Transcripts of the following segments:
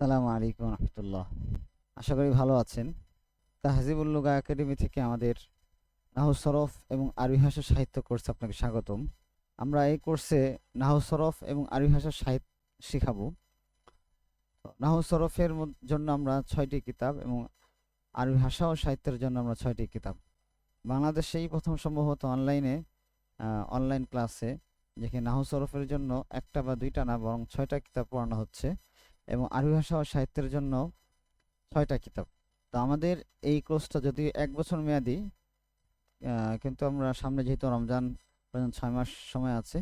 আসসালামু আলাইকুম রহমতুল্লাহ। আশা করি ভালো আছেন। তাহজিবুল্লুগা একাডেমি থেকে আমাদের নাহু সরফ এবং আরবি ভাষা সাহিত্য কোর্সে আপনাকে স্বাগতম। আমরা এই কোর্সে নাহু সরফ এবং আরবি ভাষা সাহিত্য শেখাবো। নাহু সরফের জন্য আমরা ছয়টি কিতাব এবং আরবি ভাষা ও সাহিত্যের জন্য আমরা ছয়টি কিতাব। বাংলাদেশেই প্রথম সম্ভবত অনলাইনে অনলাইন ক্লাসে, যেখানে নাহু সরফের জন্য একটা বা দুইটা না, বরং ছয়টা কিতাব পড়ানো হচ্ছে। এবং আরবি ভাষা ও সাহিত্যের জন্য ছয়টা কিতাব। তো আমাদের এই কোর্সটা যদি এক বছর মেয়াদি কিন্তু আমরা সামনে যেহেতু রমজান পর্যন্ত ছয় মাস সময় আছে,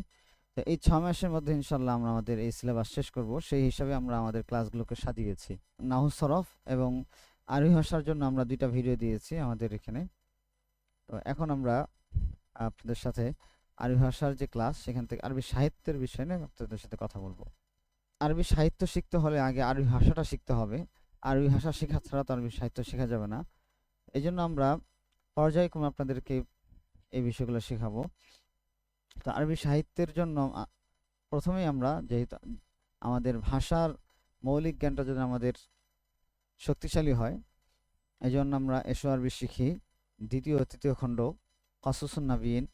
তো এই ছয় মাসের মধ্যে ইনশাল্লাহ আমরা আমাদের এই সিলেবাস শেষ করব। সেই হিসাবে আমরা আমাদের ক্লাসগুলোকে সাজিয়েছি। নাহু সরফ এবং আরবি ভাষার জন্য আমরা দুইটা ভিডিও দিয়েছি আমাদের এখানে। তো এখন আমরা আপনাদের সাথে আরবি ভাষার যে ক্লাস, সেখান থেকে আরবি সাহিত্যের বিষয় নিয়ে আপনাদের সাথে কথা বলব। আরবি সাহিত্য শিখতে হলে আগে আরবি ভাষাটা শিখতে হবে। আরবি ভাষা শেখা ছাড়া তো আরবি সাহিত্য শেখা যাবে না। এই জন্য আমরা পর্যায়ক্রমে আপনাদেরকে এই বিষয়গুলো শেখাবো। তো আরবি সাহিত্যের জন্য প্রথমেই আমরা যেহেতু আমাদের ভাষার মৌলিক জ্ঞানটা যদি আমাদের শক্তিশালী হয় এই জন্য আমরা এসো আরবি শিখি। দ্বিতীয়, তৃতীয় খণ্ড কসুসুন নাবিয়িন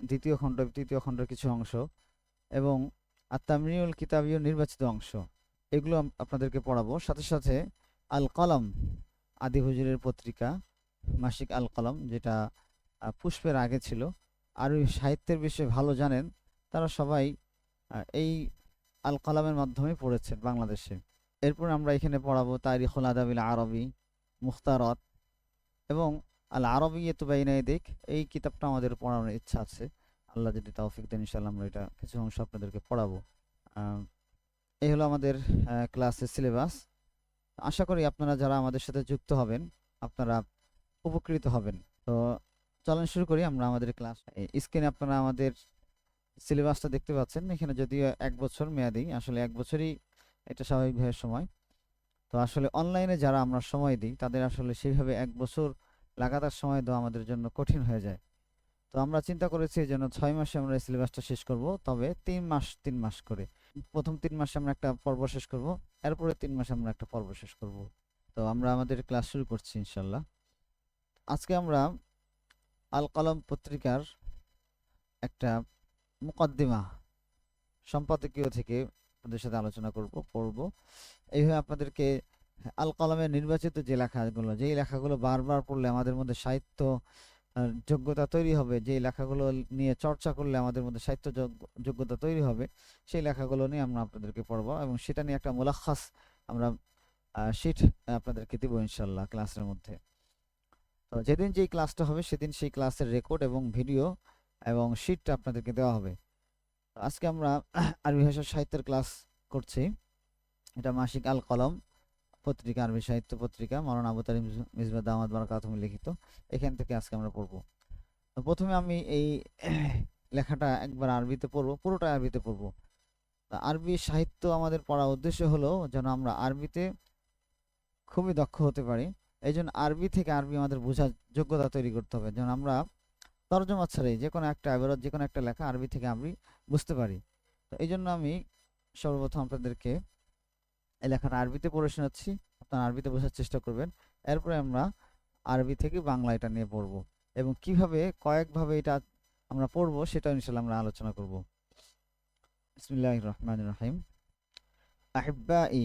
দ্বিতীয় খণ্ড, তৃতীয় খণ্ডের কিছু অংশ এবং আর তামরিউল কিতাবীয় নির্বাচিত অংশ। এগুলো আপনাদেরকে পড়াবো। সাথে সাথে আল কলম আদি হুজুরের পত্রিকা, মাসিক আল কলম যেটা পুষ্পের আগে ছিল। আর ওই সাহিত্যের বিষয়ে ভালো জানেন, তারা সবাই এই আল কলামের মাধ্যমে পড়েছেন বাংলাদেশে। এরপর আমরা এখানে পড়াবো তারিখুল আদাবিল আরবি, মুখতারত। এবং আল আরবি এতুবাইনাই দিক এই কিতাবটা আমাদের পড়ানোর ইচ্ছা আছে। আল্লাহ যদি তৌফিক দেন ইনশাল্লাহ আমরা এটা কিছু অংশ আপনাদেরকে পড়াবো। এই হলো আমাদের ক্লাসের সিলেবাস আশা করি আপনারা যারা আমাদের সাথে যুক্ত হবেন, আপনারা উপকৃত হবেন। তো চলেন শুরু করি আমরা আমাদের ক্লাস স্ক্রিনে আপনারা আমাদের সিলেবাসটা দেখতে পাচ্ছেন। এখানে যদিও এক বছর মেয়াদি, আসলে এক বছরই এটা স্বাভাবিকভাবে সময়। তো আসলে অনলাইনে যারা আমরা সময় দিই, তাদের আসলে সেইভাবে এক বছর লাগাতার সময় দেওয়া আমাদের জন্য কঠিন হয়ে যায়। তো আমরা চিন্তা করেছি যেন ছয় মাসে আমরা এই সিলেবাসটা শেষ করব, তবে তিন মাস তিন মাস করে। প্রথম তিন মাসে আমরা একটা পর্ব শেষ করব, এরপরে তিন মাসে আমরা একটা পর্ব শেষ করব। তো আমরা আমাদের ক্লাস শুরু করছি ইনশাল্লাহ আজকে আমরা আল কলম পত্রিকার একটা মুকদ্দিমা সম্পাদকীয় থেকে আপনাদের সাথে আলোচনা করব, পড়ব। এইভাবে আপনাদেরকে আল কলমের নির্বাচিত যে লেখাগুলো, যেই লেখাগুলো বারবার পড়লে আমাদের মধ্যে সাহিত্য যোগ্যতা তৈরি হবে যে লেখাগুলো নিয়ে চর্চা করলে আমাদের মধ্যে সাহিত্য যোগ্য- যোগ্যতা তৈরি হবে, সেই লেখাগুলো নিয়ে আমরা আপনাদেরকে পড়ব এবং সেটা নিয়ে একটা মুলাখাস আমরা শিট আপনাদেরকে দিব ইনশাল্লাহ ক্লাসের মধ্যে। তো যেদিন যেই ক্লাসটা হবে সেদিন সেই ক্লাসের রেকর্ড এবং ভিডিও এবং শিটটা আপনাদেরকে দেওয়া হবে। আজকে আমরা আরবি ভাষা সাহিত্যের ক্লাস করছি। এটা মাসিক আল কলম পত্রিকা আরবি সাহিত্য পত্রিকা, মৌলানা আবু তালিম মিসবাদ আহমদ বারাকাতুম লিখিত। এখান থেকে আজকে আমরা পড়ব। প্রথমে আমি এই লেখাটা একবার আরবিতে পড়ব, পুরোটা আরবিতে পড়ব। আরবি সাহিত্য আমাদের পড়ার উদ্দেশ্য হলো যেন আমরা আরবিতে খুবই দক্ষ হতে পারি। এই জন্য আরবি থেকে আরবি আমাদের বোঝার যোগ্যতা তৈরি করতে হবে। যেন আমরা তর্জমা ছাড়াই যে কোনো একটা আবেরত, যে কোনো একটা লেখা আরবি থেকে আরবি বুঝতে পারি। তো এই জন্য আমি সর্বপ্রথম আপনাদেরকে এই লেখাটা আরবিতে পড়ে শোনাচ্ছি আপনারা আরবিতে বোঝার চেষ্টা করবেন এরপরে আমরা আরবি থেকে বাংলা এটা নিয়ে পড়ব এবং কিভাবে কয়েকভাবে এটা আমরা পড়বো সেটা ইনশাল্লাহ আমরা আলোচনা করব বিসমিল্লাহির রহমানির রহিম আহিব্বাই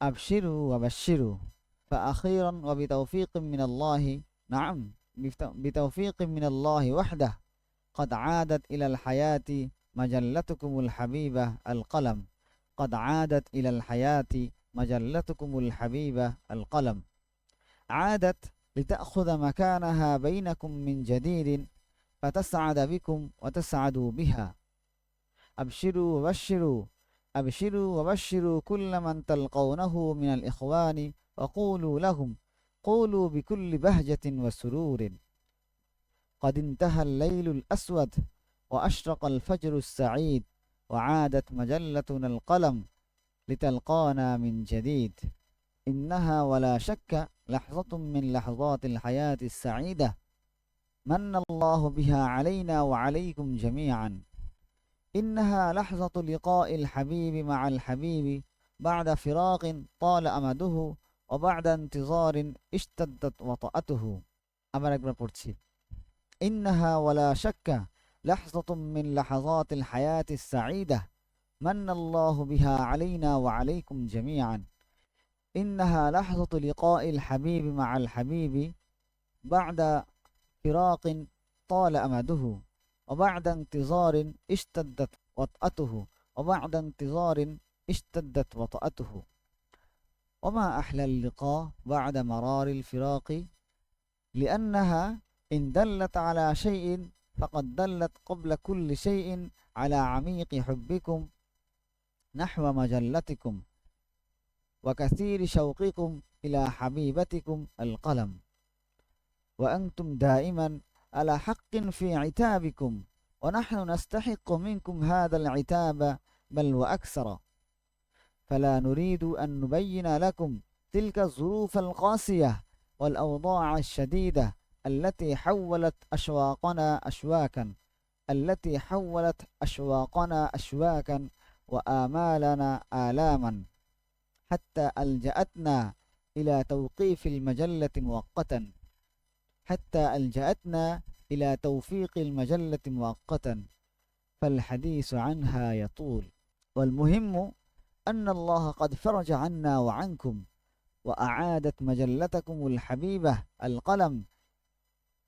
আবশিরু ওয়াবাশিরু فأخيرا وبتوفيق من الله نعم بت- بتوفيق من الله وحده قد عادت إلى الحياة مجلتكم الحبيبة القلم قد عادت إلى الحياة مجلتكم الحبيبة القلم. عادت لتأخذ مكانها بينكم من جديد فتسعد بكم وتسعدوا بها. أبشروا وبشروا أبشروا وبشروا كل من تلقونه من الإخوان وقولوا لهم قولوا بكل بهجة وسرور. قد انتهى الليل الأسود وأشرق الفجر السعيد وعادت مجلتنا القلم لتلقانا من جديد. إنها ولا شك لحظة من لحظات الحياة السعيدة. من الله بها علينا وعليكم جميعا. إنها لحظة لقاء الحبيب مع الحبيب بعد فراق طال أمده وبعد انتظار اشتدت وطأته. أمرك إنها ولا شك لحظة من لحظات الحياة السعيدة من الله بها علينا وعليكم جميعا. إنها لحظة لقاء الحبيب مع الحبيب بعد فراق طال أمده وبعد انتظار اشتدت وطأته وبعد انتظار اشتدت وطأته. وما أحلى اللقاء بعد مرار الفراق؟ لأنها إن دلت على شيء فقد دلت قبل كل شيء على عميق حبكم نحو مجلتكم وكثير شوقكم إلى حبيبتكم القلم. وأنتم دائما على حق في عتابكم ونحن نستحق منكم هذا العتاب بل وأكثر. فلا نريد أن نبين لكم تلك الظروف القاسية والأوضاع الشديدة التي حولت أشواقنا أشواكا التي حولت أشواقنا أشواكا وآمالنا آلاما. حتى ألجأتنا إلى توقيف المجلة مؤقتا. حتى ألجأتنا إلى توفيق المجلة مؤقتا. فالحديث عنها يطول. والمهم أن الله قد فرج عنا وعنكم وأعادت مجلتكم الحبيبة القلم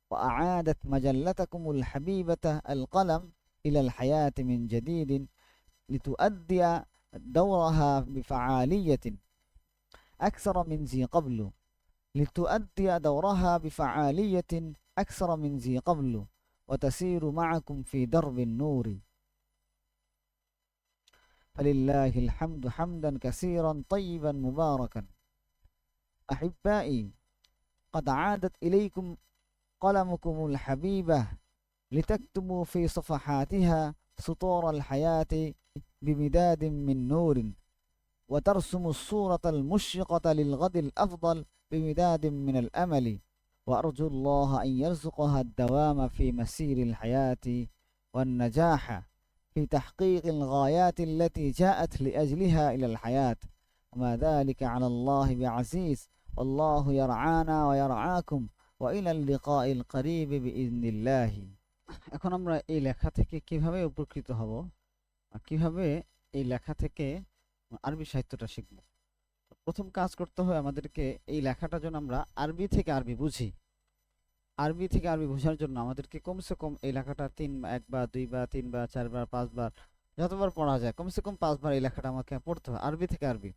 وأعادت مجلتكم الحبيبة القلم إلى الحياة من جديد لتؤدي دورها بفعالية أكثر من ذي قبل لتؤدي دورها بفعالية أكثر من ذي قبل وتسير معكم في درب النور. فلله الحمد حمدا كثيرا طيبا مباركا. أحبائي قد عادت إليكم قلمكم الحبيبة لتكتبوا في صفحاتها سطور الحياة بمداد من نور وترسم الصورة المشرقة للغد الأفضل بمداد من الأمل. وأرجو الله أن يرزقها الدوام في مسير الحياة والنجاح في تحقيق الغايات التي جاءت لأجلها إلى الحياة. وما ذلك على الله بعزيز والله يرعانا ويرعاكم. এখন আমরা এই লেখা থেকে কীভাবে উপকৃত হব? কীভাবে এই লেখা থেকে আরবি সাহিত্যটা শিখব? প্রথম কাজ করতে হবে আমাদেরকে এই লেখাটা যেন আমরা আরবি থেকে আরবি বুঝি। আরবি থেকে আরবি বোঝার জন্য আমাদেরকে কমসে কম এই লেখাটা তিন একবার দুইবার তিনবার চারবার পাঁচবার যতবার পড়া যায়, কমসে কম পাঁচবার এই লেখাটা আমাকে পড়তে হবে আরবি থেকে আরবি।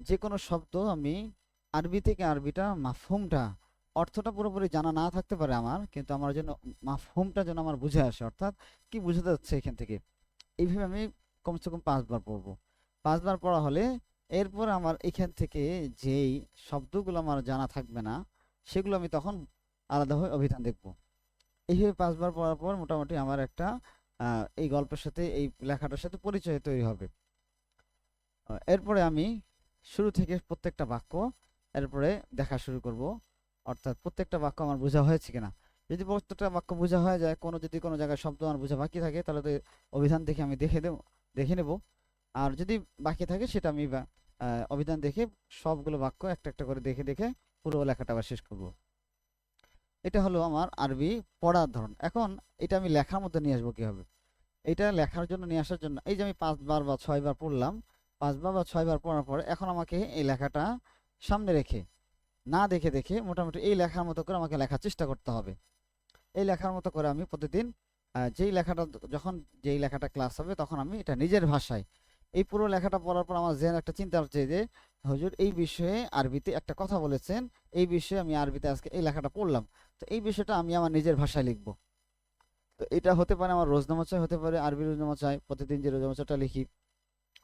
যে কোনো শব্দ আমি আরবি থেকে আরবিটা মাফুমটা অর্থটা পুরোপুরি জানা না থাকতে পারে আমার, কিন্তু আমার জন্য মাফহুমটা যেন আমার বুঝে আসে। অর্থাৎ কি বুঝাতে যাচ্ছে এখান থেকে? এইভাবে আমি কমসে কম পাঁচবার পড়ব। পাঁচবার পড়া হলে এরপর আমার এখান থেকে যেই শব্দগুলো আমার জানা থাকবে না, সেগুলো আমি তখন আলাদাভাবে অভিধান দেখব। এইভাবে পাঁচবার পড়ার পর মোটামুটি আমার একটা এই গল্পের সাথে, এই লেখাটার সাথে পরিচয় তৈরি হবে। এরপরে আমি শুরু থেকে প্রত্যেকটা বাক্য, এরপরে দেখা শুরু করব। অর্থাৎ প্রত্যেকটা বাক্য আমার বোঝা হয়েছে কিনা? যদি প্রত্যেকটা বাক্য বোঝা হয়ে যায়, কোনো যদি কোনো জায়গায় শব্দ আমার বোঝা বাকি থাকে, তাহলে তো অভিধান দেখে আমি দেখে দেব, দেখে নেব। আর যদি বাকি থাকে, সেটা আমি অভিধান দেখে সবগুলো বাক্য একটা একটা করে দেখে দেখে পুরো লেখাটা আবার শেষ করব। এটা হলো আমার আরবি পড়ার ধরন। এখন এটা আমি লেখার মধ্যে নিয়ে আসব কীভাবে? এটা লেখার জন্য নিয়ে আসার জন্য, এই যে আমি পাঁচবার বা ছয়বার পড়লাম, পাঁচবার বা ছয়বার পড়ার পরে এখন আমাকে এই লেখাটা সামনে রেখে না দেখে দেখে মোটামুটি এই লেখার মতো করে আমাকে লেখার চেষ্টা করতে হবে। এই লেখার মতো করে আমি প্রতিদিন যেই লেখাটা যখন যেই লেখাটা ক্লাস হবে তখন আমি এটা নিজের ভাষায়। এই পুরো লেখাটা পড়ার পর আমার জেন একটা চিন্তা হচ্ছে যে, হুজুর এই বিষয়ে আরবিতে একটা কথা বলেছেন, এই বিষয়ে আমি আরবিতে আজকে এই লেখাটা পড়লাম। তো এই বিষয়টা আমি আমার নিজের ভাষায় লিখব। তো এটা হতে পারে আমার রোজনামা চাই হতে পারে, আরবি রোজনামা চাই প্রতিদিন যে রোজনামা চাইটা লিখি,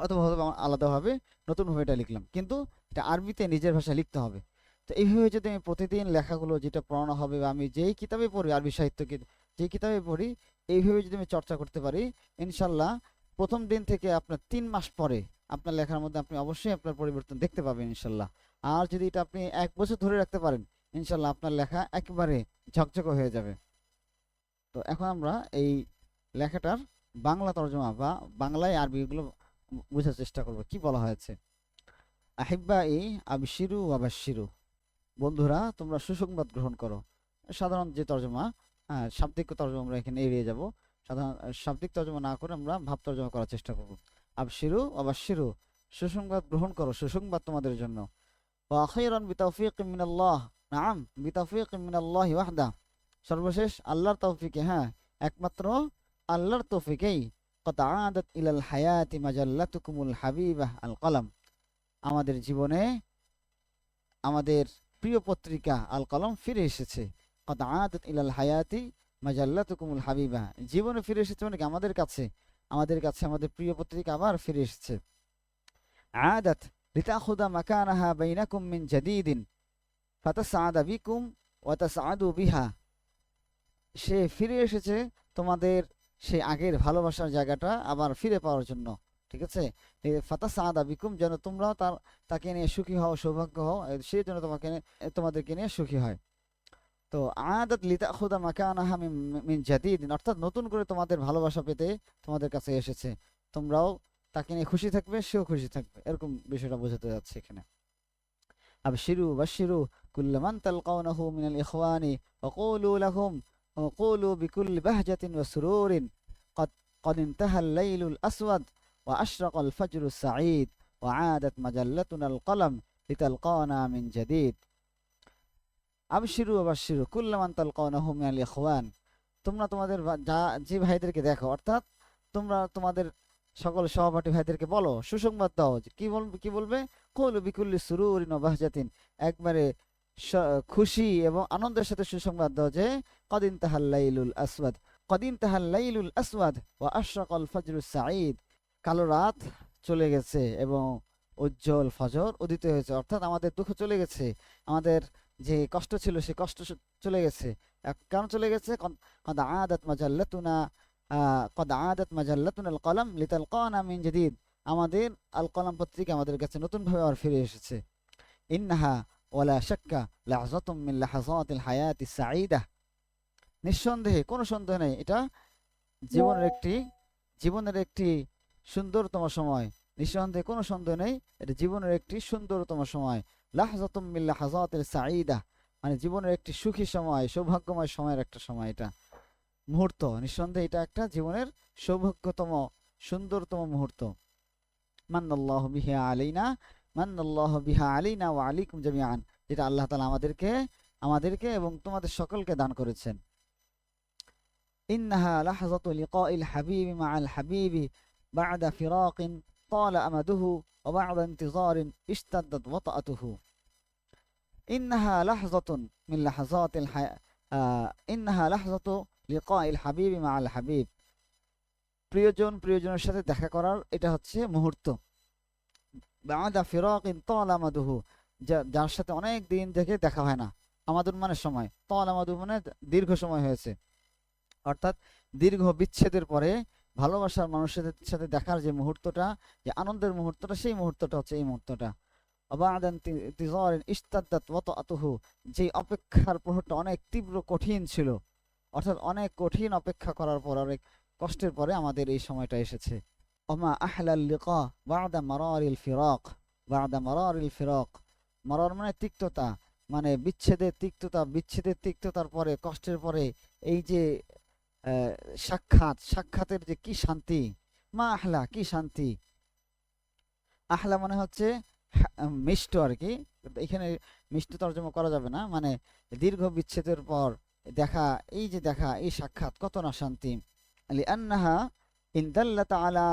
অথবা হয়তো আমার আলাদাভাবে নতুনভাবে এটা লিখলাম। কিন্তু এটা আরবিতে নিজের ভাষায় লিখতে হবে। তো এইভাবে যদি আমি প্রতিদিন লেখাগুলো যেটা পড়ানো হবে বা আমি যেই কিতাবে পড়ি, আরবি সাহিত্য কি- যেই কিতাবে পড়ি, এইভাবে যদি আমি চর্চা করতে পারি, ইনশাল্লাহ প্রথম দিন থেকে আপনার তিন মাস পরে আপনার লেখার মধ্যে আপনি অবশ্যই আপনার পরিবর্তন দেখতে পাবেন ইনশাল্লাহ। আর যদি এটা আপনি এক বছর ধরে রাখতে পারেন, ইনশাল্লাহ আপনার লেখা একেবারে ঝকঝকে হয়ে যাবে। তো এখন আমরা এই লেখাটার বাংলা তর্জমা বা বাংলায় আরবিগুলো বোঝার চেষ্টা করব। কি বলা হয়েছে? আহিব্বা ই আবশিরু আবাসিরু বন্ধুরা, তোমরা সুসংবাদ গ্রহণ করো। সাধারণ যে তর্জমা হ্যাঁ শাব্দিক তর্জমা আমরা এখানে এড়িয়ে যাব। সাধারণ, শাব্দিক তর্জমা না করে আমরা ভাব তর্জমা করার চেষ্টা করব। আবশিরু আবাসিরু সুসংবাদ গ্রহণ করো, সুসংবাদ তোমাদের জন্য। সর্বশেষ, আল্লাহর তৌফিকে হ্যাঁ একমাত্র আল্লাহর তৌফিকেই। কত আদাত ইলাল হায়াতি মাজাল্লাতুকুমুল হাবিবাহ আল কলম। আমাদের জীবনে, আমাদের প্রিয় পত্রিকা আল কলম ফিরে এসেছে। কত আদাত ইলাল হায়াতি মাজাল্লাতুকুমুল হাবিবা। জীবনে ফিরে এসেছে মানে আমাদের কাছে আমাদের কাছে আমাদের প্রিয় পত্রিকা আবার ফিরে এসেছে। আদাত লিতাখুদা মাকানাহা বাইনাকুম মিন জাদিদিন ফাতাসআদা বিকুম ওয়া তাসআদু বিহা। সে ফিরে এসেছে তোমাদের সেই আগের ভালোবাসার জায়গাটা আবার ফিরে পাওয়ার জন্য। ঠিক আছে ফাতা সাদা বিকুম যেন তোমরাও তার তাকে নিয়ে সুখী হও সৌভাগ্য হও এ, সে যেন তোমাকে নিয়ে- এ, তোমাদেরকে নিয়ে সুখী হয় তো আদাত লিতা খুদা মাকানাহা মিন- মিন জাদিদিন অর্থাৎ নতুন করে তোমাদের ভালোবাসা পেতে তোমাদের কাছে এসেছে তোমরাও তাকে নিয়ে খুশি থাকবে সেও খুশি থাকবে এরকম বিষয়টা বোঝাতে যাচ্ছে এখানে আবশিরু বাশিরু কুল্লামান তালকাউনাহু মিনাল ইখওয়ানি وقولوا لهم وقولوا بكل بهجة وسرور قد قد انتهى الليل الأسود وأشرق الفجر السعيد وعادت مجلتنا القلم لتلقانا من جديد أبشروا وبشروا كل من تلقونه من الإخوان তোমরা তোমাদের ভা- যা যে ভাইদেরকে দেখো অর্থাৎ তোমরা তোমাদের সকল সহপাঠী ভাইদেরকে বলো সুসংবাদ দাও যে কি বলবে কি বলবে কৌলু বিকুল্লি সুরুরিন ও বাহজাতিন একবারে স- খুশি এবং আনন্দের সাথে সুসংবাদ দাও যে কদিন তাহাল্লাইলুল আসওয়াদ কদিন তাহাল্লাইলুল আসওয়াদ ও আশরাকাল ফজরুস সাঈদ কালো রাত চলে গেছে এবং উজ্জ্বল ফজর উদিত হয়েছে। অর্থাৎ আমাদের দুঃখ চলে গেছে। আমাদের যে কষ্ট ছিল সে কষ্ট চলে গেছে। কেন চলে গেছে? কদ- আদাত মাজাল্লাতুনা কদ আদাত মাজাল্লাতুনা আল কলম লিতাল কানা জাদিদ। আমাদের আল কলম পত্রিকা আমাদের কাছে নতুনভাবে আবার ফিরে এসেছে। ইন্নাহা ওয়ালা শাক্কা লাহজাতুম মিন লাহাজাতিল হায়াতি সাঈদা। নিঃসন্দেহে, কোনো সন্দেহ নেই। এটা জীবনের একটি জীবনের একটি সুন্দরতম সময়। নিঃসন্দেহে কোনো সন্দেহ নেই, এটা জীবনের একটি সুন্দরতম সময়। লাহজাতুমিল্লা হাজাতের সাঈদা। মানে জীবনের একটি সুখী সময়, সৌভাগ্যময় সময়ের একটা সময় এটা। মুহূর্ত, নিঃসন্দেহে এটা একটা জীবনের সৌভাগ্যতম, সুন্দরতম মুহূর্ত। মান্নাল্লাহ বিহা আলীনা মান্নাল্লাহ বিহা আলীনা ও আলিকুম জামিয়ান যেটা আল্লাহ তালা আমাদেরকে আমাদেরকে এবং তোমাদের সকলকে দান করেছেন। ইন্নাহা আল্লাহ ইকাইল হাবিবি মা আল হাবিবি। بعد فراق طال أمده وبعد انتظار اشتدت وطأته إنها لحظة من لحظات الحياة آه إنها لحظة لقاء الحبيب مع الحبيب প্রিয়জন প্রিয়জনের সাথে দেখা করার এটা হচ্ছে মুহূর্ত বাদা ফিরাকিন তল আমাদুহু যা- যার সাথে অনেক দিন থেকে দেখা হয় না আমাদুন মানে সময় তল আমাদু মানে দীর্ঘ সময় হয়েছে অর্থাৎ দীর্ঘ বিচ্ছেদের পরে ভালোবাসার মানুষের সাথে দেখার যে মুহূর্তটা, যে আনন্দের মুহূর্তটা, সেই মুহূর্তটা হচ্ছে এই মুহূর্তটা। যে অপেক্ষার প্রহরটা অনেক তীব্র কঠিন ছিল। অর্থাৎ অনেক কঠিন অপেক্ষা করার পর, অনেক কষ্টের পরে আমাদের এই সময়টা এসেছে। অমা আহলাল লিকা বাদা মারারিল ফিরাক। বাদা ফিরাক। মারার মানে তিক্ততা মানে বিচ্ছেদের তিক্ততা, বিচ্ছেদের তিক্ততার পরে, কষ্টের পরে, এই যে সাক্ষাৎ, সাক্ষাতের যে কি শান্তি, মা আহলা, কি শান্তি। আহলা মানে হচ্ছে মিষ্ট আর কি। এখানে মিষ্ট তর্জমা করা যাবে না মানে দীর্ঘ বিচ্ছেদের পর দেখা, এই যে দেখা, এই সাক্ষাৎ কত না শান্তি। আলি আন্নাহা ইন দাল্লা দাল্লাত আলা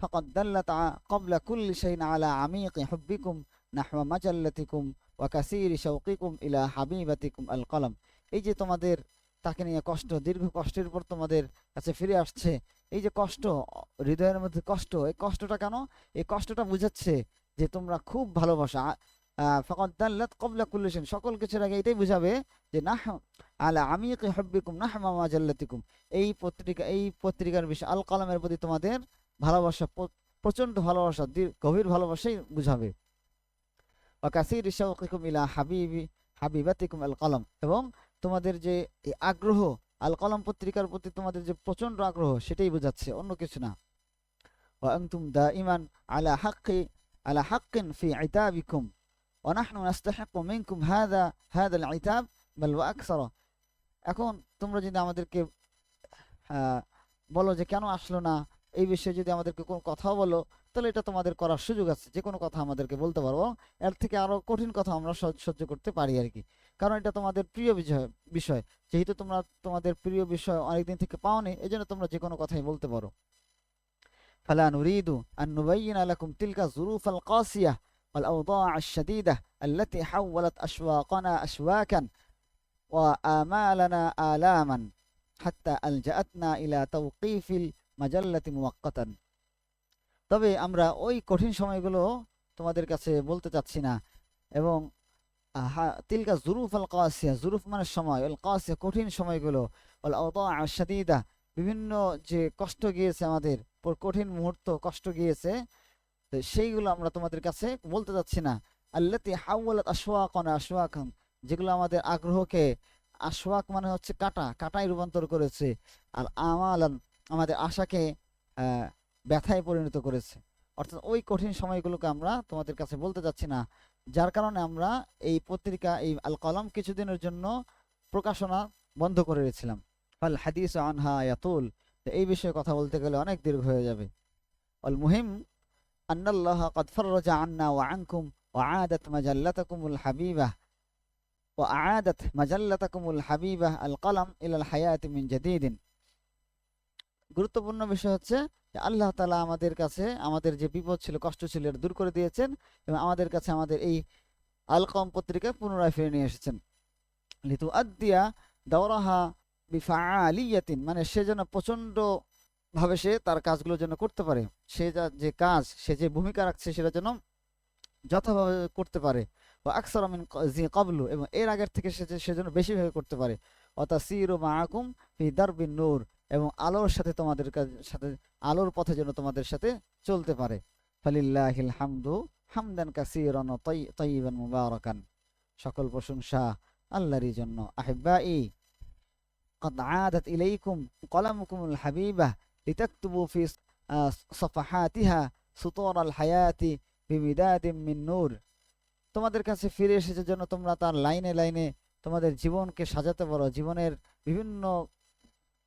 ফকত ফাকাদ তা ক্বাবলা কুল্লি শাইইন আলা আমিকি হুব্বিকুম নাহওয়া মাজাল্লাতিকুম ওয়া কাসীরি শাওকিকুম ইলা হাবিবাতিকুম আল কলম। এই যে তোমাদের তাকে নিয়ে কষ্ট, দীর্ঘ কষ্টের পর তোমাদের কাছে ফিরে আসছে। এই যে কষ্ট, হৃদয়ের মধ্যে কষ্ট, এই কষ্টটা কেন? এই কষ্টটা বুঝাচ্ছে যে তোমরা খুব ভালোবাসা। ক্বাবলা কুল্লি সকল কিছুর আগে এটাই বুঝাবে যে নাহ, আলা আমিকি হুব্বিকুম নাহমা মাজাল্লাতিকুম এই পত্রিকা, এই পত্রিকার বিষয়, আল কালামের প্রতি তোমাদের ভালোবাসা প- প্রচণ্ড ভালোবাসা গভীর ভালোবাসাই বুঝাবে। ওয়াকাসির শাওকিকুম ইলা হাবিবি, হাবিবাতিকুম আল কলম। এবং তোমাদের যে আগ্রহ আল কলাম পত্রিকার প্রতি তোমাদের যে প্রচণ্ড আগ্রহ, সেটাই বোঝাচ্ছে, অন্য কিছু না। ওয়াংতুম দা ইমান আলা হাক্কি, আলা হাক্কিন ফি আইতাবিকুম ওয়ানাহনু নাস্তাহিকু মিনকুম হাদা হাদা আল আইতাব বাল ওয়া আকসারা। এখন তোমরা যদি আমাদেরকে বলো যে কেন আসলো না, এই বিষয়ে যদি আমাদেরকে কোনো কথা বলো, তাহলে এটা তোমাদের করার সুযোগ আছে যে কোনো কথা আমাদেরকে বলতে পারব এর থেকে আরও কঠিন কথা আমরা সহ্য করতে পারি আর কি। কারণ এটা তোমাদের প্রিয় বিষয় বিষয়। যেহেতু তোমরা তোমাদের প্রিয় বিষয় অনেকদিন থেকে পাওনি এই জন্য তোমরা যে কোনো কথাই বলতে পারো। ফালা নুরিদু আন নুবাইয়িনা লাকুম তিলকা জুরুফ আল কাসিয়া ওয়াল আওদাআ আশ-শাদীদা আল্লাতী হাওয়ালাত আশওয়াকানা আশওয়াকান ওয়া আমালানা আলামান হাত্তা আলজাআতনা ইলা তাওকীফিল মাজাল্লাতি মুওয়াক্কাতান। তবে আমরা ওই কঠিন সময়গুলো তোমাদের কাছে বলতে চাচ্ছি না এবং তিলকা জুরুফ আল কাসিয়া, জুরুফ মানে সময়। আল কাসিয়া কঠিন সময়গুলো। আল শাদীদা, বিভিন্ন যে কষ্ট গিয়েছে আমাদের কঠিন মুহূর্ত, কষ্ট গিয়েছে, তো সেইগুলো আমরা তোমাদের কাছে বলতে চাচ্ছি না। আল্লাতি হাওয়ালাত আশওয়াকানা, আশওয়াকান, যেগুলো আমাদের আগ্রহকে, আশওয়াক মানে হচ্ছে কাটা, কাটায় রূপান্তর করেছে, আর আমালান আমাদের আশাকে ব্যথায় পরিণত করেছে। অর্থাৎ ওই কঠিন সময়গুলোকে আমরা তোমাদের কাছে বলতে চাচ্ছি না। যার কারণে আমরা এই পত্রিকা, এই আল কলম কিছুদিনের জন্য প্রকাশনা বন্ধ করে রেখেছিলাম। ফাল হাদিস আনহা ইয়াতুল। এই বিষয়ে কথা বলতে গেলে অনেক দীর্ঘ হয়ে যাবে। অল মুহিম, আন্নাল্লাহ কদফরজা আন্না ওয়া আনকুম ওয়া আদাত মাজাল্লাতাকুমুল হাবিবাহ ওয়া আদাত মাজাল্লাতাকুমুল হাবিবাহ আল কলম ইলাল হায়াত মিন জাদিদিন। গুরুত্বপূর্ণ বিষয় হচ্ছে আল্লাহ তালা আমাদের কাছে আমাদের যে বিপদ ছিল, কষ্ট ছিল, এটা দূর করে দিয়েছেন এবং আমাদের কাছে আমাদের এই আলকম পত্রিকা পুনরায় ফিরে নিয়ে এসেছেন। লিতু আদিয়া দাওরাহা বিফাআলিয়াতিন মানে সে যেন প্রচণ্ড ভাবে সে তার কাজগুলো যেন করতে পারে। সে যা যে কাজ, সে যে ভূমিকা রাখছে, সেটা যেন যথাভাবে করতে পারে। ও আকসার মিন ক- জি এবং এর আগের থেকে সে যেন বেশিভাবে করতে পারে। অতা সিরু মাআকুম ফি দারবিন নূর এবং আলোর সাথে তোমাদের কাজ- সাথে আলোর পথে যেন তোমাদের সাথে চলতে পারে ফালিল্লাহিল হামদু হামদান কাসীরান ওয়া তাই- তাইয়িবান মুবারাকান সকল প্রশংসা আল্লাহরই জন্য আহিব্বাই قد عادت إليكم قلمكم الحبيبة لتكتبوا في ص- آه صفحاتها سطور الحياة بمداد من نور তোমাদের কাছে ফিরে এসেছে যেন তোমরা তার লাইনে লাইনে তোমাদের জীবনকে সাজাতে পারো জীবনের বিভিন্ন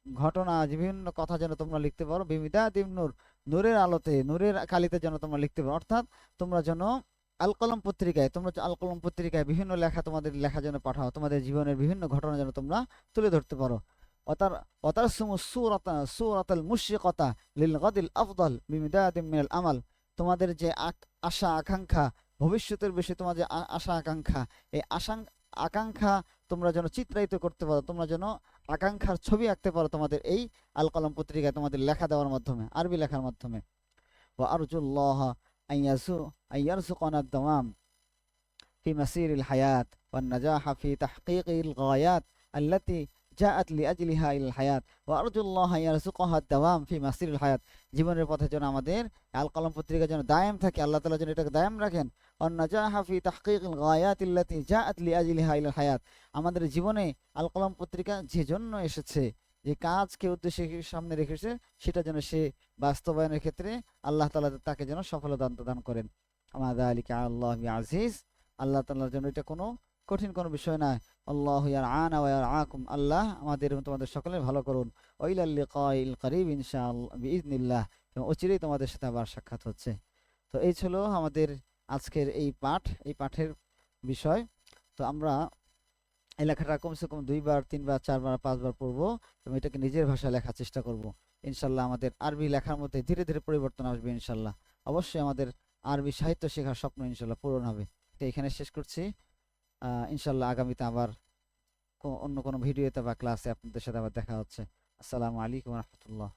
ঘটনা বিভিন্ন কথা যেন তোমরা লিখতে পারো। বিমিদাদিম নূর, নূরের আলোতে, নূরের কালিতে যেন তোমরা লিখতে পারো। অর্থাৎ তোমরা যেন আল কলম পত্রিকায়, তোমরা যে আল কলম পত্রিকায় বিভিন্ন লেখা তোমাদের লেখা যেন পাঠাও, তোমাদের জীবনের বিভিন্ন ঘটনা যেন তোমরা তুলে ধরতে পারো। অতার অতারসুমু সুরাতা, সুরাতাল মুশরিকাতা লিল গাদিল আফদাল আমাল। তোমাদের যে আশা, আকাঙ্ক্ষা, ভবিষ্যতের বিষয়ে তোমার যে আশা, আকাঙ্ক্ষা, এই আশা, আকাঙ্ক্ষা তোমরা যেন চিত্রায়িত করতে পারো, তোমরা যেন আকাঙ্ক্ষার ছবি আঁকতে পারো তোমাদের এই আল কলম পত্রিকায় তোমাদের লেখা দেওয়ার মাধ্যমে আরবি লেখার মাধ্যমে ওয়া আরজুল্লাহ আইয়াসু আইয়ারসুকানা দাওয়াম في مسير الحياة والنجاح في تحقيق الغايات التي جاءت لأجلها إلى الحياة وأرجو الله أن يرزقها الدوام في مسير الحياة জীবনের পথে যেন আমাদের আল কলম পত্রিকা যেন দায়েম থাকে আল্লাহ তাআলা যেন এটাকে দায়েম রাখেন অন্নজাহা তাহকিক গায়াত ইল্লাতি জাআত লিআজলিহা ইলাল হায়াত আমাদের জীবনে আল কলম পত্রিকা যে জন্য এসেছে, যে কাজকে উদ্দেশ্যে সামনে রেখেছে, সেটা যেন সে বাস্তবায়নের ক্ষেত্রে আল্লাহ তালা তাকে যেন সফলতা দান করেন। আমাদের আলীকে আল্লাহ আজিজ। আল্লাহ তাল্লাহর জন্য এটা কোনো কঠিন কোনো বিষয় নয়। আল্লাহ ইয়ার আন আয়ার আকুম আল্লাহ আমাদের তোমাদের সকলে ভালো করুন। ওইলাল্লি কল করিব ইনশা ইজনিল্লাহ এবং অচিরেই তোমাদের সাথে আবার সাক্ষাৎ হচ্ছে। তো এই ছিল আমাদের আজকের এই পাঠ, এই পাঠের বিষয়। তো আমরা এই লেখাটা কমসে কম দুইবার, তিনবার, চারবার, পাঁচবার পড়ব এবং এটাকে নিজের ভাষায় লেখার চেষ্টা করব। ইনশাল্লাহ আমাদের আরবি লেখার মধ্যে ধীরে ধীরে পরিবর্তন আসবে ইনশাল্লাহ। অবশ্যই আমাদের আরবি সাহিত্য শেখার স্বপ্ন ইনশাল্লাহ পূরণ হবে। তো এখানে শেষ করছি। ইনশাল্লাহ আগামীতে আবার অন্য কোনো ভিডিওতে বা ক্লাসে আপনাদের সাথে আবার দেখা হচ্ছে। আসসালামু আলাইকুম রহমতুল্লাহ।